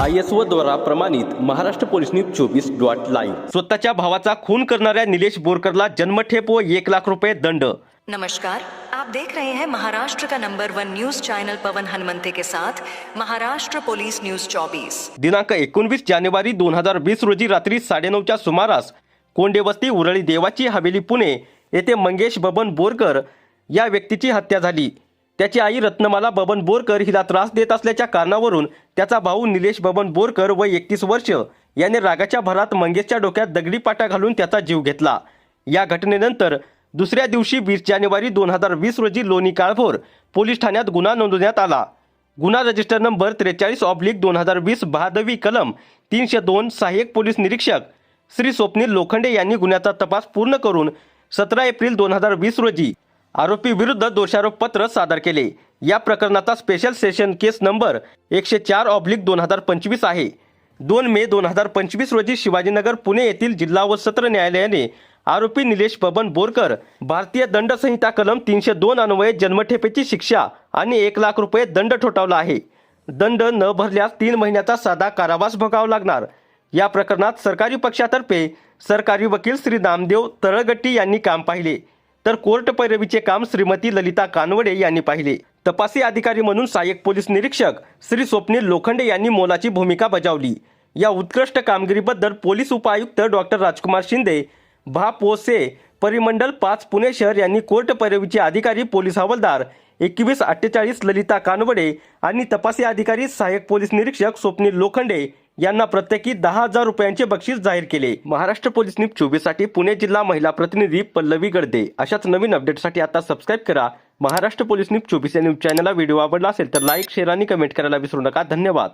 I S O द्वारा प्रमाणित Maharashtra police news चोवीस डॉट लाईव्ह. स्वतःच्या भावाचा खून करणाऱ्या निलेश बोरकरला जन्मठेप व एक लाख रुपये दंड. नमस्कार. आप देख रहे हैं महाराष्ट्र का number one news channel Pawan Hanumante के साथ महाराष्ट्र पुलिस न्यूज 24 दिनांक एकोणवीस जानेवारी दोन हजार वीस रोजी रात्री साडेनऊच्या सुमारास कोंडेवस्ती उरळी देवाची हवेली पुणे येथे मंगेश बबन बोरकर या व्यक्तीची हत्या झाली. त्याची आई रत्नमाला बबन बोरकर हिला त्रास देत असल्याच्या कारणावरून त्याचा भाऊ निलेश बबन बोरकर व एकतीस वर्ष याने रागाच्या भरात मंगेशच्या डोक्यात दगडी पाटा घालून त्याचा जीव घेतला. या घटनेनंतर दुसऱ्या दिवशी वीस जानेवारी दोन हजार वीस रोजी लोणी काळभोर पोलीस ठाण्यात गुन्हा नोंदवण्यात आला. गुन्हा रजिस्टर नंबर त्रेचाळीस ऑब्लिक दोन हजार वीस बहादवी कलम तीनशे दोन सहाय्यक पोलीस निरीक्षक श्री स्वप्नील लोखंडे यांनी गुन्ह्याचा तपास पूर्ण करून सतरा एप्रिल दोन हजार वीस रोजी आरोपी विरुद्ध दोषारोप पत्र सादर केले. या प्रकरणाचा स्पेशल सेशन केस नंबर एकशे चार ऑब्लिक दोन हजार पंचवीस आहे. दोन मे दोन हजार पंचवीस रोजी शिवाजीनगर पुणे येथील जिल्हा व सत्र न्यायालयाने आरोपी निलेश बबन बोरकर भारतीय दंड संहिता कलम तीनशे दोन अन्वये जन्मठेपेची शिक्षा आणि एक लाख रुपये दंड ठोठावला आहे. दंड न भरल्यास तीन महिन्याचा साधा कारावास भोगावा लागणार. या प्रकरणात सरकारी पक्षातर्फे सरकारी वकील श्री नामदेव तळगट्टी यांनी काम पाहिले. तर कोर्ट पैरवीचे काम श्रीमती ललिता कानवडे यांनी पाहिले. तपासी अधिकारी म्हणून सहाय्यक पोलीस निरीक्षक श्री स्वप्नील लोखंडे यांनी मोलाची भूमिका बजावली. या उत्कृष्ट कामगिरीबद्दल पोलीस उपायुक्त डॉक्टर राजकुमार शिंदे भा पोसे परिमंडल पाच पुणे शहर यांनी कोर्ट पैरवीचे अधिकारी पोलीस हवालदार एकवीस अठ्ठेचाळीस ललिता कानवडे आणि तपासी अधिकारी सहाय्यक पोलीस निरीक्षक स्वप्नील लोखंडे यांना प्रत्येकी दहा हजार रुपयांचे बक्षीस जाहीर केले. महाराष्ट्र पोलीस न्यूज चोवीससाठी पुणे जिल्हा महिला प्रतिनिधी पल्लवी गडदे अशाच नवीन अपडेटसाठी आता सबस्क्राईब करा. महाराष्ट्र पोलीस न्यूज चोवीस या न्यूज चॅनलला व्हिडिओ आवडला असेल तर लाईक शेअर आणि कमेंट करायला विसरू नका. धन्यवाद.